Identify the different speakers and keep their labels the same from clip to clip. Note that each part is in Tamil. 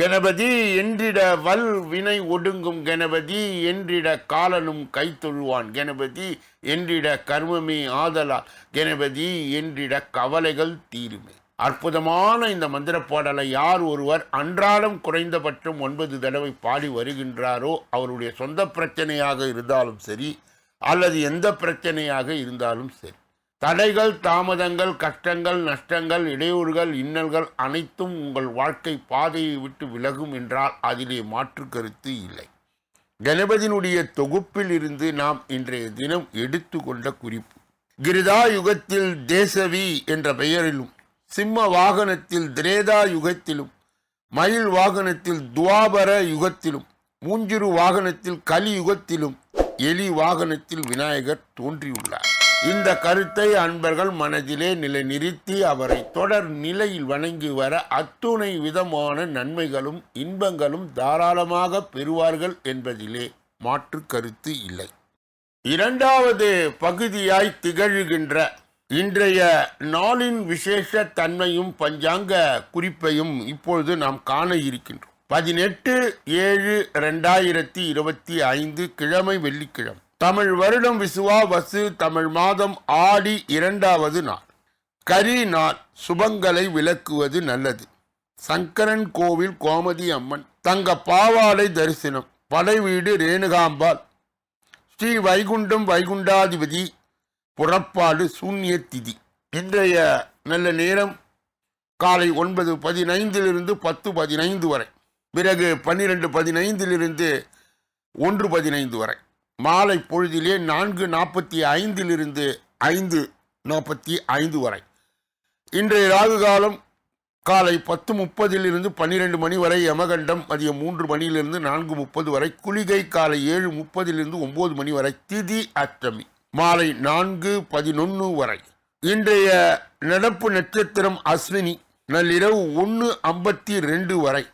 Speaker 1: கணபதி என்றிட வல் வினை ஒடுங்கும் கணபதி என்றிட காலனும் கைத்தொழுவான். கணபதி என்றிட கர்மமே ஆதலால் கணபதி என்றிட கவலைகள் தீருமே. அற்புதமான இந்த மந்திர பாடலை யார் ஒருவர் அன்றாடம் குறைந்தபட்சம் ஒன்பது தடவை பாடி வருகின்றாரோ அவருடைய சொந்த பிரச்சனையாக இருந்தாலும் சரி அல்லது எந்த பிரச்சனையாக இருந்தாலும் சரி தடைகள் தாமதங்கள் கஷ்டங்கள் நஷ்டங்கள் இடையூறுகள் இன்னல்கள் அனைத்தும் உங்கள் வாழ்க்கை பாதையை விட்டு விலகும் என்றால் அதிலே மாற்று கருத்து இல்லை. கணபதியினுடைய தொகுப்பில் இருந்து நாம் இன்றைய தினம் எடுத்துக்கொண்ட குறிப்பு. கிருதா யுகத்தில் தேசவி என்ற பெயரிலும் சிம்ம வாகனத்தில் திரேதா யுகத்திலும் மயில் வாகனத்தில் துவாபர யுகத்திலும் மூஞ்சிறு வாகனத்தில் கலி யுகத்திலும் எலி வாகனத்தில் விநாயகர் தோன்றியுள்ளார். இந்த கருத்தை அன்பர்கள் மனதிலே நிலைநிறுத்தி அவரை தொடர் நிலையில் வணங்கி வர அத்துணை விதமான நன்மைகளும் இன்பங்களும் தாராளமாக பெறுவார்கள் என்பதிலே மாற்று கருத்து இல்லை. இரண்டாவது பகுதியாய் திகழ்கின்ற இன்றைய நாளின் விசேஷ தன்மையும் பஞ்சாங்க குறிப்பையும் இப்பொழுது நாம் காண இருக்கின்றோம். பதினெட்டு ஏழு ரெண்டாயிரத்தி இருபத்தி ஐந்து கிழமை வெள்ளிக்கிழமை. தமிழ் வருடம் விசுவா வசு தமிழ் மாதம் ஆடி இரண்டாவது நாள். கரி நாள் சுபங்களை விளக்குவது நல்லது. சங்கரன் கோவில் கோமதி அம்மன் தங்க பாவாலை தரிசனம். படைவீடு ரேணுகாம்பாள். ஸ்ரீ வைகுண்டம் வைகுண்டாதிபதி புறப்பாடு சூன்ய திதி. இன்றைய நல்ல நேரம் காலை ஒன்பது பதினைந்திலிருந்து பத்து பதினைந்து வரை. பிறகு பன்னிரெண்டு பதினைந்திலிருந்து ஒன்று பதினைந்து வரை. மாலை பொழுதிலே நான்கு நாற்பத்தி ஐந்திலிருந்து ஐந்து நாற்பத்தி ஐந்து வரை. இன்றைய ராகு காலம் காலை பத்து முப்பதிலிருந்து பன்னிரெண்டு மணி வரை யமகண்டம் மதியம் மூன்று மணியிலிருந்து நான்கு முப்பது வரை குளிகை காலை ஏழு முப்பதிலிருந்து ஒன்பது மணி வரை திதி அஷ்டமி மாலை நான்கு பதினொன்று வரை. இன்றைய நடப்பு நட்சத்திரம் அஸ்வினி நள்ளிரவு ஒன்று ஐம்பத்தி ரெண்டு வரை.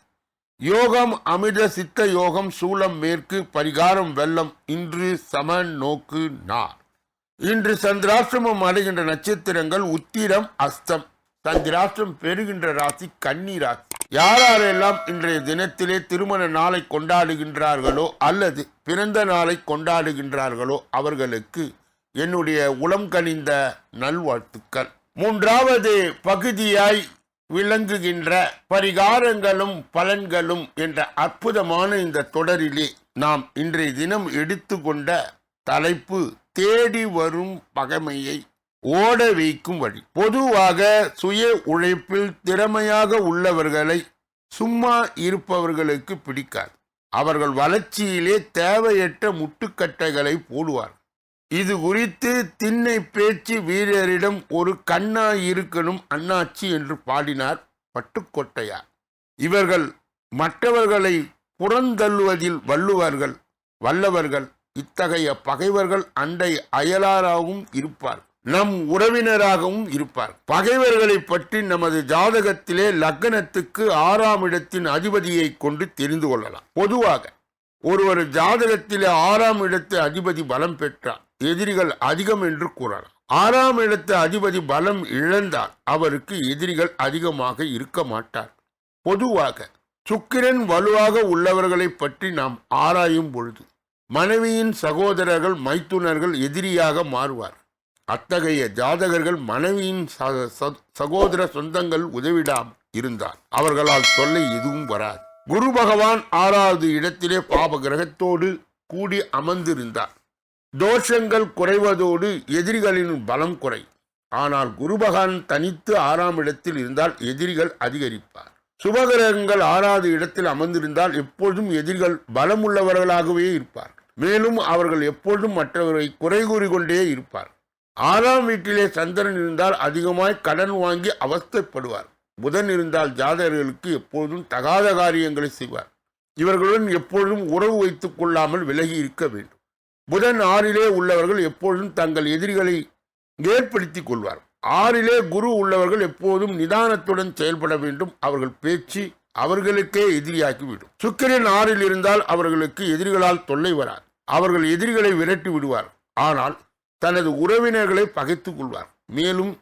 Speaker 1: யோகம் அமிர்த சித்த யோகம் சூலம் மேற்கு பரிகாரம் வெள்ளம் இன்று சம நோக்கு நார். இன்று சந்திராஷ்டிரமம் அடைகின்ற நட்சத்திரங்கள் உத்திரம் அஸ்தம். சந்திராஷ்டிரம் பெறுகின்ற ராசி கன்னி ராசி. யாரெல்லாம் இன்றைய தினத்திலே திருமண நாளை கொண்டாடுகின்றார்களோ அல்லது பிறந்த நாளை கொண்டாடுகின்றார்களோ அவர்களுக்கு என்னுடைய உளம் கனிந்த நல்வாழ்த்துக்கள். மூன்றாவது பகுதியாய் விளங்குகின்ற பரிகாரங்களும் பலன்களும் என்ற அற்புதமான இந்த தொடரிலே நாம் இன்றைய தினம் எடுத்துக்கொண்ட தலைப்பு தேடி வரும் பகைமையை ஓட வைக்கும் வழி. பொதுவாக சுய உழைப்பில் திறமையாக உள்ளவர்களை சும்மா இருப்பவர்களுக்கு பிடிக்காது. அவர்கள் வளர்ச்சியிலே தேவையற்ற முட்டுக்கட்டைகளை போடுவார் இது குறித்து திண்ணை பேச்சு வீரரிடம் ஒரு கண்ணா இருக்கணும் அண்ணாச்சி என்று பாடினார் பட்டுக்கோட்டையார். இவர்கள் மற்றவர்களை புறந்தள்ளுவதில் வள்ளுவர்கள் வல்லவர்கள் இத்தகைய பகைவர்கள் அண்டை அயலாராகவும் இருப்பார் நம் உறவினராகவும் இருப்பார் பகைவர்களை பற்றி நமது ஜாதகத்திலே லக்னத்துக்கு ஆறாம் இடத்தின் அதிபதியை கொண்டு தெரிந்து கொள்ளலாம். பொதுவாக ஒருவர் ஜாதகத்திலே ஆறாம் இடத்து அதிபதி பலம் பெற்றார். எதிரிகள் அதிகம் என்று கூறலாம். ஆறாம் இடத்து அதிபதி பலம் இழந்தால் அவருக்கு எதிரிகள் அதிகமாக இருக்க மாட்டார். பொதுவாக சுக்கிரன் வலுவாக உள்ளவர்களை பற்றி நாம் ஆராயும் பொழுது மனைவியின் சகோதரர்கள் மைத்துனர்கள் எதிரியாக மாறுவார். அத்தகைய ஜாதகர்கள் மனைவியின் ச- சகோதர சொந்தங்கள் உதவிடாம் இருந்தார் அவர்களால் தொல்லை எதுவும் வராது. குரு பகவான் ஆறாவது இடத்திலே பாப கிரகத்தோடு கூடி அமர்ந்திருந்தார். தோஷங்கள் குறைவதோடு எதிரிகளின் பலம் குறை. ஆனால் குருபகான் தனித்து ஆறாம் இடத்தில் இருந்தால் எதிரிகள் அதிகரிப்பார். சுபகிரகங்கள் ஆறாவது இடத்தில் அமர்ந்திருந்தால் எப்பொழுதும் எதிரிகள் பலமுள்ளவர்களாகவே இருப்பார். மேலும் அவர்கள் எப்பொழுதும் மற்றவரை குறை கூறிக்கொண்டே இருப்பார். ஆறாம் வீட்டிலே சந்திரன் இருந்தால் அதிகமாய் கடன் வாங்கி அவஸ்தைப்படுவார். புதன் இருந்தால் ஜாதகர்களுக்கு எப்பொழுதும் தகாத காரியங்களை செய்வார். இவர்களுடன் எப்பொழுதும் உறவு வைத்துக் கொள்ளாமல் விலகி இருக்க வேண்டும். புதன் ஆறிலே உள்ளவர்கள் எப்பொழுதும் தங்கள் எதிரிகளை ஏற்படுத்திக் கொள்வார். ஆறிலே குரு உள்ளவர்கள் எப்போதும் நிதானத்துடன் செயல்பட வேண்டும். அவர்கள் பேச்சு அவர்களுக்கே எதிரியாக்கிவிடும் சுக்கிரன் ஆறில் இருந்தால் அவர்களுக்கு எதிரிகளால் தொல்லை வராது. அவர்கள் எதிரிகளை விரட்டி விடுவார் ஆனால் தனது உறவினர்களை பகைத்துக் கொள்வார் மேலும்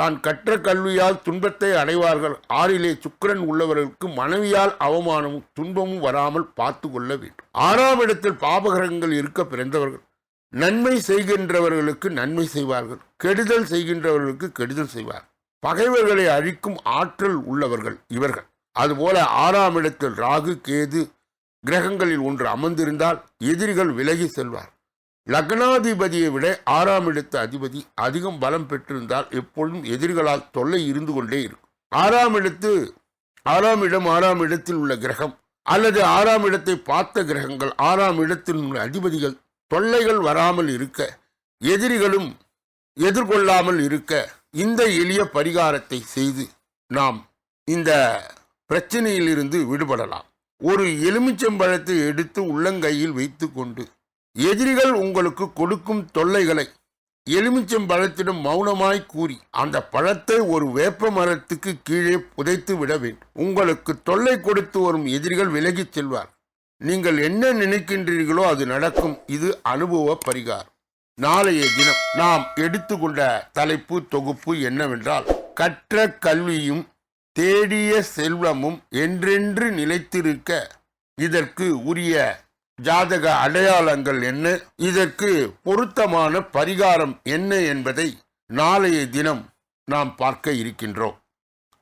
Speaker 1: தான் கற்ற கல்வியால் துன்பத்தை அடைவார்கள். ஆறிலே சுக்கரன் உள்ளவர்களுக்கு மனைவியால் அவமானமும் துன்பமும் வராமல் பார்த்து கொள்ள வேண்டும். ஆறாம் இடத்தில் பாபகரங்கள் இருக்க பிறந்தவர்கள். நன்மை செய்கின்றவர்களுக்கு நன்மை செய்வார்கள். கெடுதல் செய்கின்றவர்களுக்கு கெடுதல் செய்வார். பகைவர்களை அழிக்கும் ஆற்றல் உள்ளவர்கள் இவர்கள். அதுபோல ஆறாம் இடத்தில் ராகு கேது கிரகங்களில் ஒன்று அமர்ந்திருந்தால் எதிரிகள் விலகி செல்வார் லக்னாதிபதியை விட ஆறாம் இடத்து அதிபதி அதிகம் பலம் பெற்றிருந்தால் எப்பொழுதும் எதிரிகளால் தொல்லை இருந்து கொண்டே இருக்கும். ஆறாம் இடத்து ஆறாம் இடம் ஆறாம் இடத்தில் உள்ள கிரகம் அல்லது ஆறாம் இடத்தை பார்த்த கிரகங்கள் ஆறாம் இடத்தில் உள்ள அதிபதிகள் தொல்லைகள் வராமல் இருக்க எதிரிகளும் எதிர்கொள்ளாமல் இருக்க இந்த எளிய பரிகாரத்தை செய்து நாம் இந்த பிரச்சனையிலிருந்து விடுபடலாம். ஒரு எலுமிச்சம்பழத்தை எடுத்து உள்ளங்கையில் வைத்துக்கொண்டு எதிரிகள் உங்களுக்கு கொடுக்கும் தொல்லைகளை எலுமிச்சம் பழத்திடம் மௌனமாய் கூறி அந்த பழத்தை ஒரு வேப்ப மரத்துக்கு கீழே புதைத்து விட வேண்டும். உங்களுக்கு தொல்லை கொடுத்து வரும் எதிரிகள் விலகிச் செல்வார் நீங்கள் என்ன நினைக்கின்றீர்களோ அது நடக்கும். இது அனுபவ பரிகாரம். நாளைய தினம் நாம் எடுத்துக்கொண்ட தலைப்பு தொகுப்பு என்னவென்றால் கற்ற கல்வியும் தேடிய செல்வமும் என்றென்று நிலைத்திருக்க இதற்கு உரிய ஜாதக அடையாளங்கள் என்ன? இதற்கு பொருத்தமான பரிகாரம் என்ன என்பதை நாளைய தினம் நாம் பார்க்க இருக்கின்றோம்.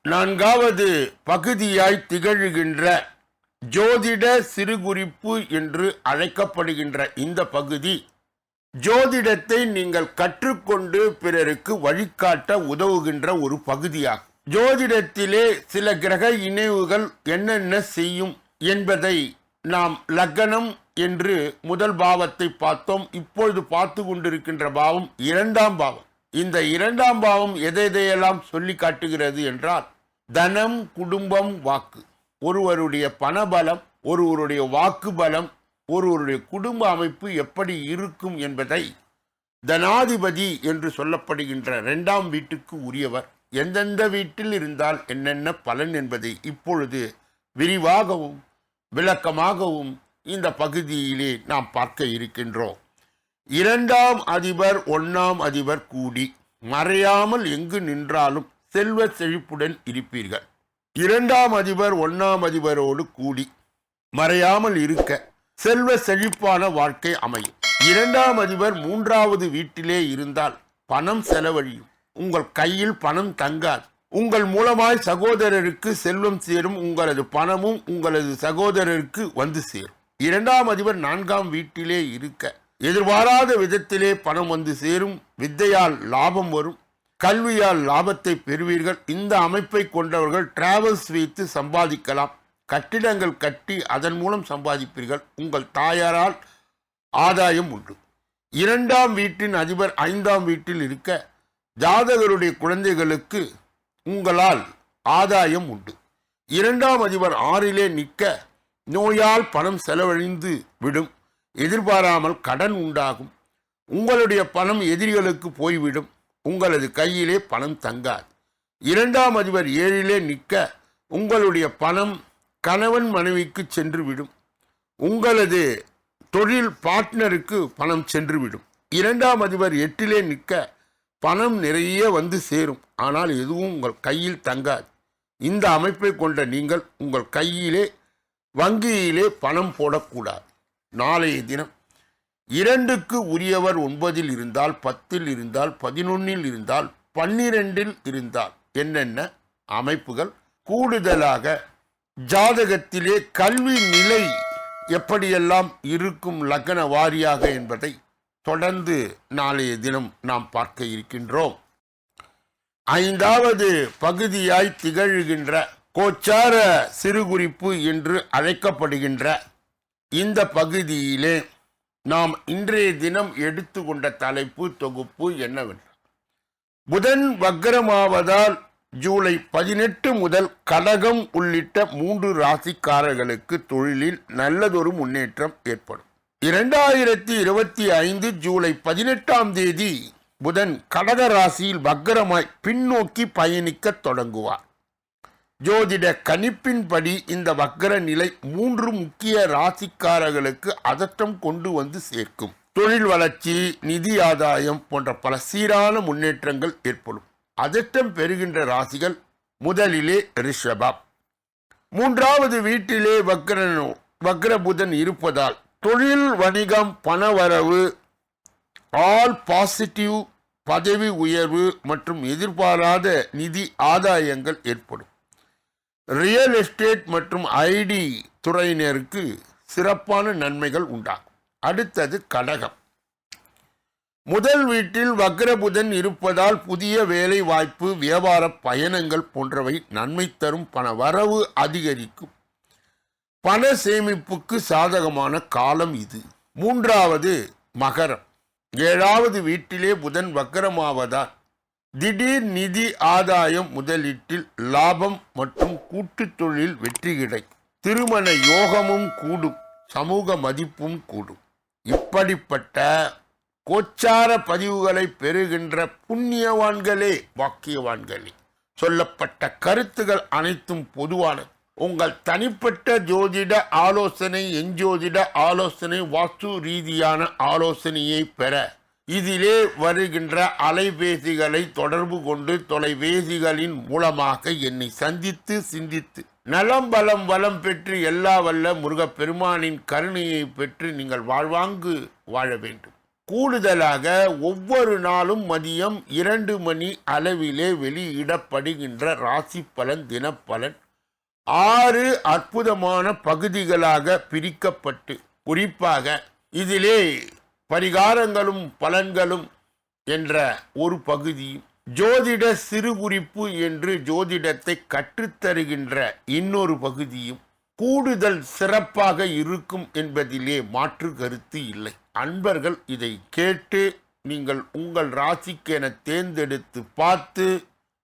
Speaker 1: நான்காவது பகுதியாய் திகழ்கின்ற ஜோதிட சிறுகுறிப்பு என்று அழைக்கப்படுகின்ற இந்த பகுதி ஜோதிடத்தை நீங்கள் கற்றுக்கொண்டு பிறருக்கு வழிகாட்ட உதவுகின்ற ஒரு பகுதியாகும். ஜோதிடத்திலே சில கிரக இணைவுகள் என்னென்ன செய்யும் என்பதை நாம் லக்னம் என்று முதல் பாவத்தை பார்த்தோம். இப்பொழுது பார்த்து கொண்டிருக்கின்ற பாவம் இரண்டாம் பாவம். இந்த இரண்டாம் பாவம் எதை எதையெல்லாம் சொல்லி காட்டுகிறது என்றால் தனம் குடும்பம் வாக்கு. ஒருவருடைய பணபலம் ஒருவருடைய வாக்கு பலம் ஒருவருடைய குடும்ப அமைப்பு எப்படி இருக்கும் என்பதை தனாதிபதி என்று சொல்லப்படுகின்ற இரண்டாம் வீட்டுக்கு உரியவர். எந்தெந்த வீட்டில் இருந்தால் என்னென்ன பலன் என்பதை இப்பொழுது விரிவாகவும் விளக்கமாகவும் இந்த பகுதியிலே நாம் பார்க்க இருக்கின்றோம். இரண்டாம் அதிபர் ஒன்றாம் அதிபர் கூடி மறையாமல் எங்கு நின்றாலும் செல்வ செழிப்புடன் இருப்பீர்கள். இரண்டாம் அதிபர் ஒன்றாம் அதிபரோடு கூடி மறையாமல் இருக்க செல்வ செழிப்பான வாழ்க்கை அமையும். இரண்டாம் அதிபர் மூன்றாவது வீட்டிலே இருந்தால் பணம் செலவழியும். உங்கள் கையில் பணம் தங்காது. உங்கள் மூலமாய் சகோதரருக்கு செல்வம் சேரும். உங்களது பணமும் உங்களது சகோதரருக்கு வந்து சேரும். இரண்டாம் அதிபர் நான்காம் வீட்டிலே இருக்க. எதிர்பாராத விதத்திலே பணம் வந்து சேரும். வித்தையால் லாபம் வரும். கல்வியால் லாபத்தை பெறுவீர்கள். இந்த அமைப்பை கொண்டவர்கள் டிராவல்ஸ் வைத்து சம்பாதிக்கலாம். கட்டிடங்கள் கட்டி அதன் மூலம் சம்பாதிப்பீர்கள். உங்கள் தாயாரால் ஆதாயம் உண்டு. இரண்டாம் வீட்டின் அதிபர் ஐந்தாம் வீட்டில் இருக்க. ஜாதகருடைய குழந்தைகளுக்கு உங்களால் ஆதாயம் உண்டு. இரண்டாம் அதிபர் ஆறிலே நிற்க. நோயால் பணம் செலவழிந்து விடும். எதிர்பாராமல் கடன் உண்டாகும். உங்களுடைய பணம் எதிரிகளுக்கு போய்விடும். உங்களது கையிலே பணம் தங்காது. இரண்டாம் அதிபர் ஏழிலே நிற்க உங்களுடைய பணம் கணவன் மனைவிக்கு சென்று விடும் உங்களது தொழில் பார்ட்னருக்கு பணம் சென்றுவிடும். இரண்டாம் அதிபர் எட்டிலே நிற்க பணம் நிறைய வந்து சேரும். ஆனால் எதுவும் உங்கள் கையில் தங்காது. இந்த அமைப்பை கொண்ட நீங்கள் உங்கள் கையிலே வங்கியிலே பணம் போடக்கூடாது. நாளைய தினம் இரண்டுக்கு உரியவர் ஒன்பதில் இருந்தால் பத்தில் இருந்தால் பதினொன்னில் இருந்தால் பன்னிரெண்டில் இருந்தால் என்னென்ன? அமைப்புகள். கூடுதலாக ஜாதகத்திலே கல்வி நிலை எப்படியெல்லாம் இருக்கும் லக்ன வாரியாக என்பதை தொடர்ந்து நாளைய தினம் நாம் பார்க்க இருக்கின்றோம். ஐந்தாவது பகுதியாய் திகழ்கின்ற கோச்சார சிறுகுறிப்பு என்று அழைக்கப்படுகின்ற இந்த பகுதியிலே நாம் இன்றைய தினம் எடுத்துக்கொண்ட தலைப்பு தொகுப்பு என்னவென்றால் புதன் வக்கரமாவதால் ஜூலை பதினெட்டு முதல் கடகம் உள்ளிட்ட மூன்று ராசிக்காரர்களுக்கு தொழிலில் நல்லதொரு முன்னேற்றம் ஏற்படும். இரண்டாயிரத்தி இருபத்தி ஐந்து ஜூலை பதினெட்டாம் தேதி புதன் கடக ராசியில் வக்கரமாய் பின்னோக்கி பயணிக்கத் தொடங்குவார். ஜோதிட கணிப்பின்படி இந்த வக்கர நிலை மூன்று முக்கிய ராசிக்காரர்களுக்கு அதட்டம் கொண்டு வந்து சேர்க்கும். தொழில் வளர்ச்சி நிதி ஆதாயம் போன்ற பல சீரான முன்னேற்றங்கள் ஏற்படும். அதட்டம் பெறுகின்ற ராசிகள் முதலிலே ரிஷபம். மூன்றாவது வீட்டிலே வக்ரன் வக்ர புதன் இருப்பதால் தொழில் வணிகம் பணவரவு ஆல் பாசிட்டிவ் பதவி உயர்வு மற்றும் எதிர்பாராத நிதி ஆதாயங்கள் ஏற்படும். ரியல் எஸ்டேட் மற்றும் ஐடி துறையினருக்கு சிறப்பான நன்மைகள் உண்டாகும். அடுத்தது கடகம். முதல் வீட்டில் வக்ரபுதன் இருப்பதால் புதிய வேலை வாய்ப்பு வியாபார பயணங்கள் போன்றவை நன்மை தரும் பண வரவு அதிகரிக்கும். பண சேமிப்புக்கு சாதகமான காலம் இது. மூன்றாவது மகரம். ஏழாவது வீட்டிலே புதன் வக்கரமாவதால் திடீர் நிதி ஆதாயம் முதலீட்டில் லாபம் மற்றும் கூட்டுத் தொழில் வெற்றி கிடைக்கும் திருமண யோகமும் கூடும் சமூக மதிப்பும் கூடும். இப்படிப்பட்ட கோச்சார பதிவுகளை பெறுகின்ற புண்ணியவான்களே வாக்கியவான்களே சொல்லப்பட்ட கருத்துகள் அனைத்தும் பொதுவானது. உங்கள் தனிப்பட்ட ஜோதிட ஆலோசனை எஞ்சோதிட ஆலோசனை வாஸ்து ரீதியான ஆலோசனையை பெற இதிலே வருகின்ற அலைபேசிகளை தொடர்பு கொண்டு தொலைபேசிகளின் மூலமாக என்னை சந்தித்து சிந்தித்து. நலம் பலம் வளம் பெற்று எல்லா வல்ல முருகப்பெருமானின் கருணையை பெற்று நீங்கள் வாழ்வாங்கு வாழ வேண்டும். கூடுதலாக ஒவ்வொரு நாளும் மதியம் இரண்டு மணி அளவிலே வெளியிடப்படுகின்ற ராசி பலன் தினப்பலன் ஆறு அற்புதமான பகுதிகளாக பிரிக்கப்பட்டு குறிப்பாக இதிலே பரிகாரங்களும் பலன்களும் என்ற ஒரு பகுதியும் ஜோதிட சிறுகுறிப்பு என்று ஜோதிடத்தை கற்றுத்தருகின்ற இன்னொரு பகுதியும் கூடுதல் சிறப்பாக இருக்கும் என்பதிலே மாற்று கருத்து இல்லை. அன்பர்கள் இதை கேட்டு நீங்கள் உங்கள் ராசிக்கென தேர்ந்தெடுத்து பார்த்து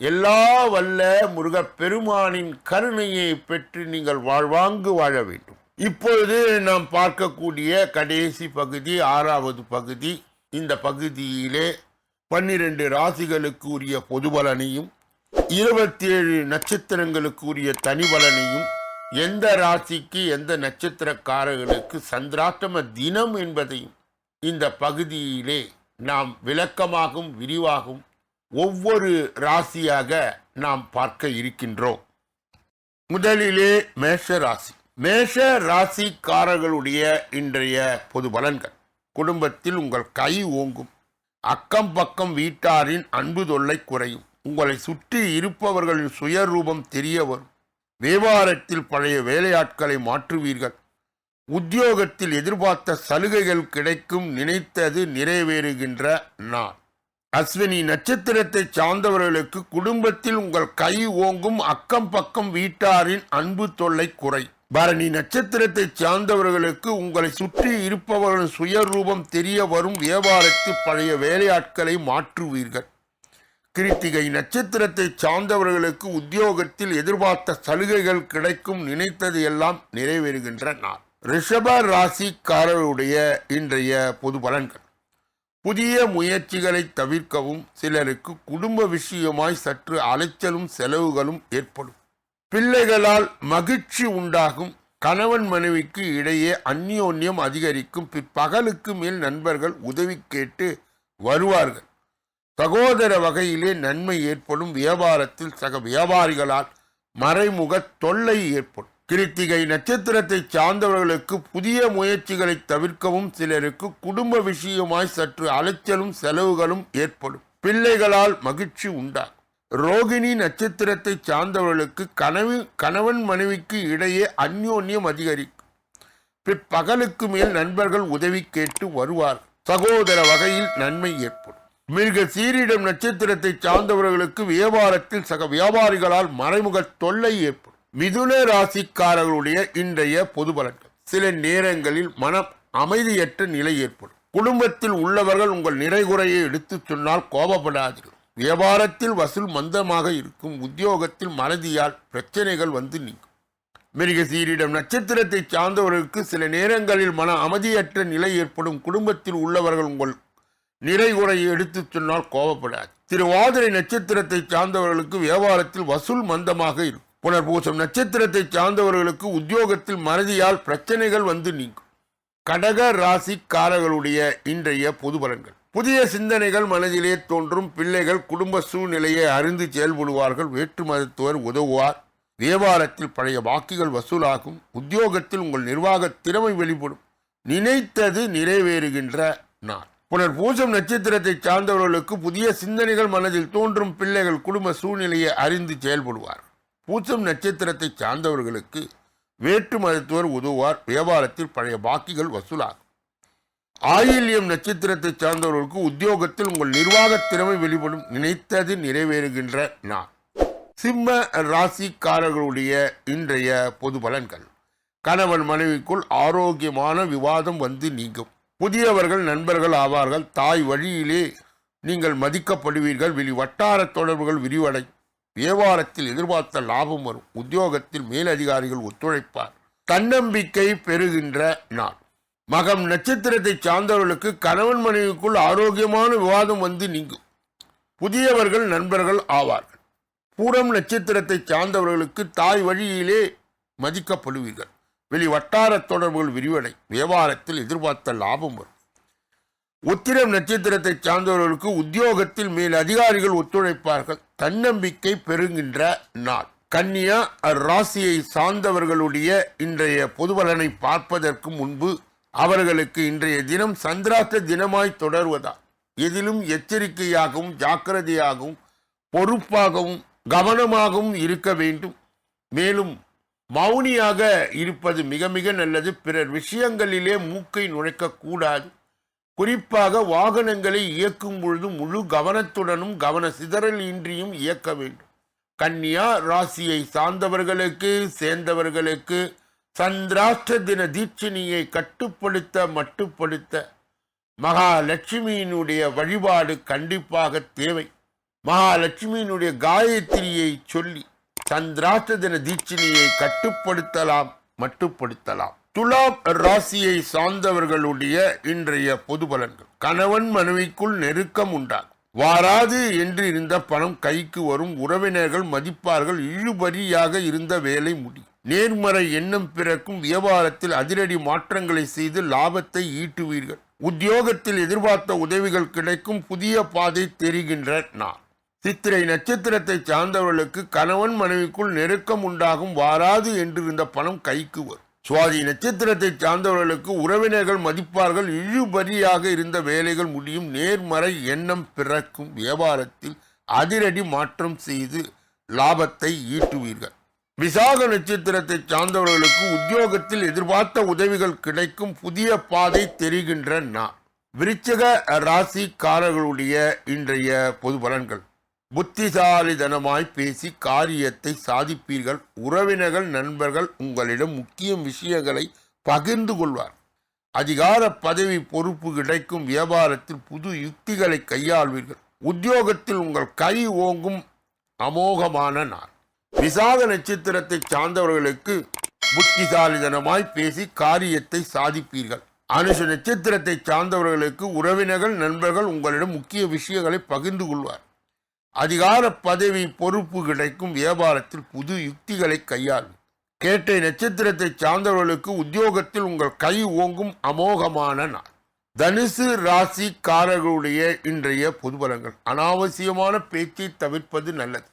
Speaker 1: எல்லா வல்ல முருகப்பெருமானின் கருணையை பெற்று நீங்கள் வாழ்வாங்கு வாழ வேண்டும். இப்பொழுது நாம் பார்க்கக்கூடிய கடைசி பகுதி ஆறாவது பகுதி. இந்த பகுதியிலே பன்னிரண்டு ராசிகளுக்கு உரிய பொது பலனையும் இருபத்தி ஏழு நட்சத்திரங்களுக்கு உரிய தனி பலனையும் எந்த ராசிக்கு எந்த நட்சத்திரக்காரர்களுக்கு சந்திராட்டம தினம் என்பதையும் இந்த பகுதியிலே நாம் விளக்கமாகவும் விரிவாகவும் ஒவ்வொரு ராசியாக நாம் பார்க்க இருக்கின்றோம். முதலிலே மேஷ ராசி. மேஷ ராசிக்காரர்களுடைய இன்றைய பொது பலன்கள். குடும்பத்தில் உங்கள் கை ஓங்கும். அக்கம் பக்கம் வீட்டாரின் அன்பு தொல்லை குறையும். உங்களை சுற்றி இருப்பவர்களின் சுயரூபம் தெரிய வரும். வியாபாரத்தில் பழைய வேலையாட்களை மாற்றுவீர்கள். உத்தியோகத்தில் எதிர்பார்த்த சலுகைகள் கிடைக்கும் நினைத்தது நிறைவேறுகின்ற நாள். அஸ்வினி நட்சத்திரத்தை சார்ந்தவர்களுக்கு குடும்பத்தில் உங்கள் கை ஓங்கும் அக்கம் பக்கம் வீட்டாரின் அன்பு தொல்லை குறை. பரணி நட்சத்திரத்தை சார்ந்தவர்களுக்கு உங்களை சுற்றி இருப்பவர்களின் சுயரூபம் தெரிய வரும் வியாபாரத்தில் பழைய வேலையாட்களை மாற்றுவீர்கள். கிருத்திகை நட்சத்திரத்தை சார்ந்தவர்களுக்கு உத்தியோகத்தில் எதிர்பார்த்த சலுகைகள் கிடைக்கும் நினைத்தது எல்லாம் நிறைவேறுகின்ற நாள் ரிஷப ராசிக்காரருடைய இன்றைய பொது பலன்கள். புதிய முயற்சிகளை தவிர்க்கவும் சிலருக்கு குடும்ப விஷயமாய் சற்று அலைச்சலும் செலவுகளும் ஏற்படும். பிள்ளைகளால் மகிழ்ச்சி உண்டாகும். கணவன் மனைவிக்கு இடையே அந்யோன்யம் அதிகரிக்கும். பிற்பகலுக்கு மேல் நண்பர்கள் உதவி கேட்டு வருவார்கள். சகோதர வகையிலே நன்மை ஏற்படும். வியாபாரத்தில் சக வியாபாரிகளால் மறைமுக தொல்லை ஏற்படும். கிருத்திகை நட்சத்திரத்தை சார்ந்தவர்களுக்கு புதிய முயற்சிகளை தவிர்க்கவும் சிலருக்கு குடும்ப விஷயமாய் சற்று அலைச்சலும் செலவுகளும் ஏற்படும். பிள்ளைகளால் மகிழ்ச்சி உண்டாகும். ரோகிணி நட்சத்திரத்தை சார்ந்தவர்களுக்கு கனவு கணவன் மனைவிக்கு இடையே அந்யோன்யம் அதிகரிக்கும். பிற்பகலுக்கு மேல் நண்பர்கள் உதவி கேட்டு வருவார். சகோதர வகையில் நன்மை ஏற்படும். மிருக சீரிடம் நட்சத்திரத்தை சார்ந்தவர்களுக்கு வியாபாரத்தில் சக வியாபாரிகளால் மறைமுக தொல்லை ஏற்படும். மிதுன ராசிக்காரர்களுடைய இன்றைய பொது பலன்கள். சில நேரங்களில் மனம் அமைதியற்ற நிலை ஏற்படும். குடும்பத்தில் உள்ளவர்கள் உங்கள் நிறைகுறையை எடுத்துச் சொன்னால் கோபப்படாதீர்கள். வியாபாரத்தில் வசூல் மந்தமாக இருக்கும். உத்தியோகத்தில் மறதியால் பிரச்சனைகள் வந்து நீங்கும். மிருகசீரிடம் நட்சத்திரத்தை சார்ந்தவர்களுக்கு சில நேரங்களில் மன அமைதியற்ற நிலை ஏற்படும். குடும்பத்தில் உள்ளவர்கள் உங்கள் நிறைகுறையை எடுத்துச் சொன்னால் கோபப்படாது திருவாதிரை நட்சத்திரத்தை சார்ந்தவர்களுக்கு வியாபாரத்தில் வசூல் மந்தமாக இருக்கும். புனர்பூசம். நட்சத்திரத்தை சார்ந்தவர்களுக்கு உத்தியோகத்தில் மறதியால் பிரச்சனைகள் வந்து நீங்கும். கடக ராசிக்காரர்களுடைய இன்றைய பொது பலன்கள். புதிய சிந்தனைகள் மனதிலே தோன்றும். பிள்ளைகள் குடும்ப சூழ்நிலையை அறிந்து செயல்படுவார்கள். வேற்று மதத்துவர் உதவுவார். வியாபாரத்தில் பழைய வாக்குகள் வசூலாகும். உத்தியோகத்தில் உங்கள் நிர்வாக திறமை வெளிப்படும். நினைத்தது நிறைவேறுகின்ற நாள். புனர் பூசம் நட்சத்திரத்தை சார்ந்தவர்களுக்கு புதிய சிந்தனைகள் மனதில் தோன்றும். பிள்ளைகள் குடும்ப சூழ்நிலையை அறிந்து செயல்படுவார்கள். பூசம் நட்சத்திரத்தை சார்ந்தவர்களுக்கு வேற்று மருத்துவர் உதவுவார். வியாபாரத்தில் பழைய பாக்கிகள் வசூலாகும். ஆயில்யம் நட்சத்திரத்தை சார்ந்தவர்களுக்கு உத்தியோகத்தில் உங்கள் நிர்வாக திறமை வெளிப்படும் நினைத்தது நிறைவேறுகின்ற நாள். சிம்ம ராசிக்காரர்களுடைய இன்றைய பொது பலன்கள். கணவன் மனைவிக்குள் ஆரோக்கியமான விவாதம் வந்து நீங்கும். புதியவர்கள் நண்பர்கள் ஆவார்கள். தாய் வழியிலே நீங்கள் மதிக்கப்படுவீர்கள். வெளி வட்டார தொடர்புகள் விரிவடையும். வியாபாரத்தில் எதிர்பார்த்த லாபம் வரும். உத்தியோகத்தில் மேலதிகாரிகள் ஒத்துழைப்பார். தன்னம்பிக்கை பெறுகின்ற நாள். மகம் நட்சத்திரத்தை சார்ந்தவர்களுக்கு கணவன் மனைவிக்குள் ஆரோக்கியமான விவாதம் வந்து நீங்கும். புதியவர்கள் நண்பர்கள் ஆவார்கள். பூரம் நட்சத்திரத்தை சார்ந்தவர்களுக்கு தாய் வழியிலே மதிக்கப்படுவீர்கள். வெளி வட்டார தொடர்புகள் விரிவடை வியாபாரத்தில் எதிர்பார்த்த லாபம் வரும். உத்திரம் நட்சத்திரத்தை சார்ந்தவர்களுக்கு உத்தியோகத்தில் மேல் அதிகாரிகள் ஒத்துழைப்பார்கள். தன்னம்பிக்கை பெறுகின்ற நாள். கன்னியா ராசியை சார்ந்தவர்களுடைய இன்றைய பொதுபலனை பார்ப்பதற்கு முன்பு அவர்களுக்கு இன்றைய தினம் சந்திராஷ்ட தினமாய் தொடர்வதால் எதிலும் எச்சரிக்கையாகவும் ஜாக்கிரதையாகவும் பொறுப்பாகவும் கவனமாகவும் இருக்க வேண்டும். மேலும் மௌனியாக இருப்பது மிக மிக நல்லது. பிறர் விஷயங்களிலே மூக்கை நுழைக்கக்கூடாது. குறிப்பாக வாகனங்களை இயக்கும் பொழுது முழு கவனத்துடனும் கவன சிதறல் இன்றியும் இயக்க வேண்டும். கன்னியா ராசியை சார்ந்தவர்களுக்கு சேர்ந்தவர்களுக்கு சந்திராஷ்ட தின தீட்சணியை கட்டுப்படுத்த மட்டுப்படுத்த மகாலட்சுமியினுடைய வழிபாடு கண்டிப்பாக தேவை. மகாலட்சுமியினுடைய காயத்ரியை சொல்லி சந்திராஷ்ட தின தீட்சணியை கட்டுப்படுத்தலாம் மட்டுப்படுத்தலாம். துலா ராசியை சார்ந்தவர்களுடைய இன்றைய பொது பலன்கள். கணவன் மனைவிக்குள் நெருக்கம் உண்டாகும். வாராது என்று இருந்த பணம் கைக்கு வரும் உறவினர்கள் மதிப்பார்கள் இழுபறியாக இருந்த வேலை முடியும். நேர்மறை எண்ணம் பிறக்கும் வியாபாரத்தில் அதிரடி மாற்றங்களை செய்து லாபத்தை ஈட்டுவீர்கள். உத்தியோகத்தில் எதிர்பார்த்த உதவிகள் கிடைக்கும் புதிய பாதை தெரிகின்ற நான் சித்திரை நட்சத்திரத்தை சார்ந்தவர்களுக்கு கணவன் மனைவிக்குள் நெருக்கம் உண்டாகும் வாராது என்றிருந்த பணம் கைக்கு வரும். சுவாதி நட்சத்திரத்தை சார்ந்தவர்களுக்கு உறவினர்கள் மதிப்பார்கள். இழுபறியாக இருந்த வேலைகள் முடியும். நேர்மறை எண்ணம் பிறக்கும். வியாபாரத்தில் அதிரடி மாற்றம் செய்து லாபத்தை ஈட்டுவீர்கள். விசாக நட்சத்திரத்தை சார்ந்தவர்களுக்கு உத்தியோகத்தில் எதிர்பார்த்த உதவிகள் கிடைக்கும். புதிய பாதை தெரிகின்ற நான் விருச்சக ராசிக்காரர்களுடைய இன்றைய பொது பலன்கள். புத்திசாலிதனமாய் பேசி காரியத்தை சாதிப்பீர்கள். உறவினர்கள் நண்பர்கள் உங்களிடம் முக்கிய விஷயங்களை பகிர்ந்து கொள்வார். அதிகார பதவி பொறுப்பு கிடைக்கும் வியாபாரத்தில் புது யுக்திகளை கையாள்வீர்கள். உத்தியோகத்தில் உங்கள் கை ஓங்கும் அமோகமான நாள். விசாக நட்சத்திரத்தை சார்ந்தவர்களுக்கு புத்திசாலிதனமாய் பேசி காரியத்தை சாதிப்பீர்கள். அனுஷ நட்சத்திரத்தை சார்ந்தவர்களுக்கு உறவினர்கள் நண்பர்கள் உங்களிடம் முக்கிய விஷயங்களை பகிர்ந்து கொள்வார். அதிகார பதவி பொறுப்பு கிடைக்கும் வியாபாரத்தில் புது யுக்திகளை கையாளும் கேட்டை நட்சத்திரத்தை சார்ந்தவர்களுக்கு உத்தியோகத்தில் உங்கள் கை ஓங்கும் அமோகமான நாள். தனுசு ராசிக்காரர்களுடைய இன்றைய பொதுபலங்கள். அனாவசியமான பேச்சை தவிர்ப்பது நல்லது.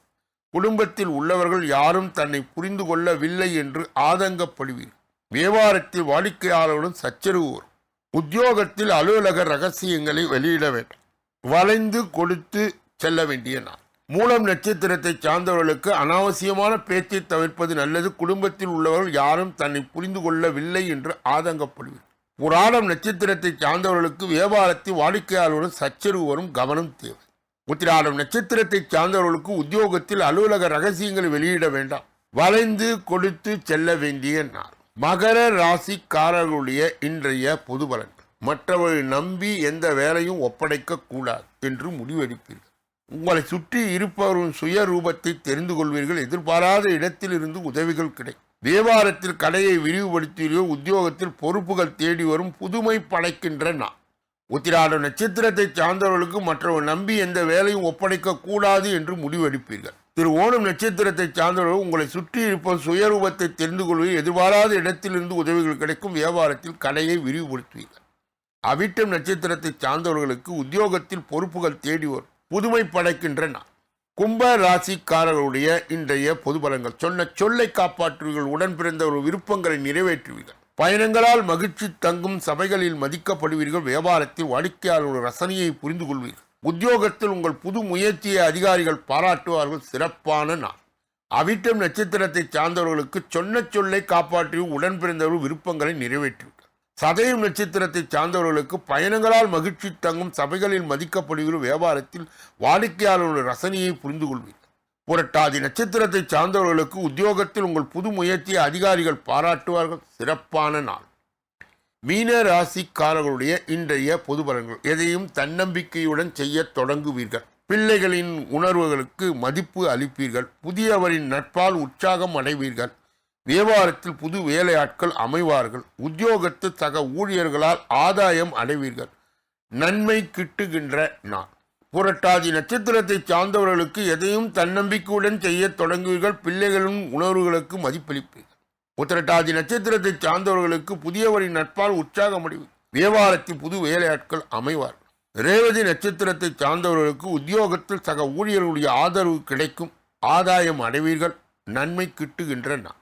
Speaker 1: குடும்பத்தில் உள்ளவர்கள் யாரும் தன்னை புரிந்து கொள்ளவில்லை என்று ஆதங்கப்படுவீர். வியாபாரத்தில் வாடிக்கையாளர்களுடன் சச்சரவு வரும். உத்தியோகத்தில் அலுவலக ரகசியங்களை வெளியிட வேண்டும். வளைந்து கொடுத்து செல்ல வேண்டிய நாள். மூலம் நட்சத்திரத்தை சார்ந்தவர்களுக்கு அனாவசியமான பேச்சை தவிர்ப்பது நல்லது. குடும்பத்தில் உள்ளவர்கள் யாரும் தன்னை புரிந்து கொள்ளவில்லை என்று ஆதங்கப்படுவார். புராணம் நட்சத்திரத்தை சார்ந்தவர்களுக்கு வியாபாரத்தில் வாடிக்கையாளருடன் சச்சரவு வரும் கவனம் தேவை. உத்திராடம் நட்சத்திரத்தை சார்ந்தவர்களுக்கு உத்தியோகத்தில் அலுவலக ரகசியங்களை வெளியிட வேண்டாம். வளைந்து கொடுத்து செல்ல வேண்டிய நாள். மகர ராசிக்காரர்களுடைய இன்றைய பொது பலன் மற்றவர்களை நம்பி எந்த வேலையும் ஒப்படைக்க கூடாது என்று முடிவெடுப்பீர்கள். உங்களை சுற்றி இருப்பவரின் சுய ரூபத்தை தெரிந்து கொள்வீர்கள். எதிர்பாராத இடத்திலிருந்து உதவிகள் கிடைக்கும் வியாபாரத்தில் கடையை விரிவுபடுத்தியோ உத்தியோகத்தில் பொறுப்புகள் தேடி வரும் புதுமை படைக்கின்ற நான். உத்திராட நட்சத்திரத்தை சார்ந்தவர்களுக்கு மற்றவர் நம்பி எந்த வேலையும் ஒப்படைக்க கூடாது என்று முடிவெடுப்பீர்கள். திரு. ஓணம் நட்சத்திரத்தை சார்ந்தவர்கள் உங்களை சுற்றி இருப்பவர் சுயரூபத்தை தெரிந்து கொள்வதில் எதிர்பாராத இடத்திலிருந்து உதவிகள் கிடைக்கும் வியாபாரத்தில் கடையை விரிவுபடுத்துவீர்கள். அவிட்டம் நட்சத்திரத்தை சார்ந்தவர்களுக்கு உத்தியோகத்தில் பொறுப்புகள் தேடி வரும் புதுமை படைக்கின்ற கும்ப ராசிக்காரர்களுடைய இன்றைய பொது பலங்கள் சொன்ன சொல்லை காப்பாற்றுவீர்கள். உடன் பிறந்தவர் விருப்பங்களை நிறைவேற்றுவீர்கள். பயணங்களால் மகிழ்ச்சி தங்கும் சபைகளில் மதிக்கப்படுவீர்கள். வியாபாரத்தில் வாடிக்கையாளர்கள் ரசனையை புரிந்து கொள்வீர்கள். உத்தியோகத்தில் உங்கள் புது முயற்சியை அதிகாரிகள் பாராட்டுவார்கள். சிறப்பான நாள். அவிட்டம் நட்சத்திரத்தை சார்ந்தவர்களுக்கு சொன்ன சொல்லை காப்பாற்றி உடன் பிறந்தவர்கள் விருப்பங்களை நிறைவேற்றுவீர்கள். சதயம் நட்சத்திரத்தை சார்ந்தவர்களுக்கு பயணங்களால் மகிழ்ச்சி தங்கும் சபைகளில் மதிக்கப்படுகிற வியாபாரத்தில் வாடிக்கையாளர்களுடைய ரசனையை புரிந்து கொள்வீர்கள் புரட்டாதி நட்சத்திரத்தை சார்ந்தவர்களுக்கு உத்தியோகத்தில் உங்கள் புது முயற்சியை அதிகாரிகள் பாராட்டுவார்கள். சிறப்பான நாள். மீன ராசிக்காரர்களுடைய இன்றைய பொது பலன்கள். எதையும் தன்னம்பிக்கையுடன் செய்யத் தொடங்குவீர்கள். பிள்ளைகளின் உணர்வுகளுக்கு மதிப்பு அளிப்பீர்கள். புதியவரின் நட்பால் உற்சாகம் அடைவீர்கள். வியாபாரத்தில் புது வேலையாட்கள் அமைவார்கள். உத்தியோகத்தில் சக ஊழியர்களால் ஆதாயம் அடைவீர்கள். நன்மை கிட்டுகின்ற நாள். புரட்டாதி நட்சத்திரத்தை சார்ந்தவர்களுக்கு எதையும் தன்னம்பிக்கையுடன் செய்யத் தொடங்குவீர்கள். பிள்ளைகளின் உணர்வுகளுக்கு மதிப்பளிப்பீர்கள். உத்திரட்டாதி நட்சத்திரத்தை சார்ந்தவர்களுக்கு புதியவரின் நட்பால் உற்சாகம் அடைவு வியாபாரத்தில் புது வேலையாட்கள் அமைவார்கள். ரேவதி நட்சத்திரத்தை சார்ந்தவர்களுக்கு உத்தியோகத்தில் சக ஊழியர்களுடைய ஆதரவு கிடைக்கும். ஆதாயம் அடைவீர்கள். நன்மை கிட்டுகின்ற நாள்.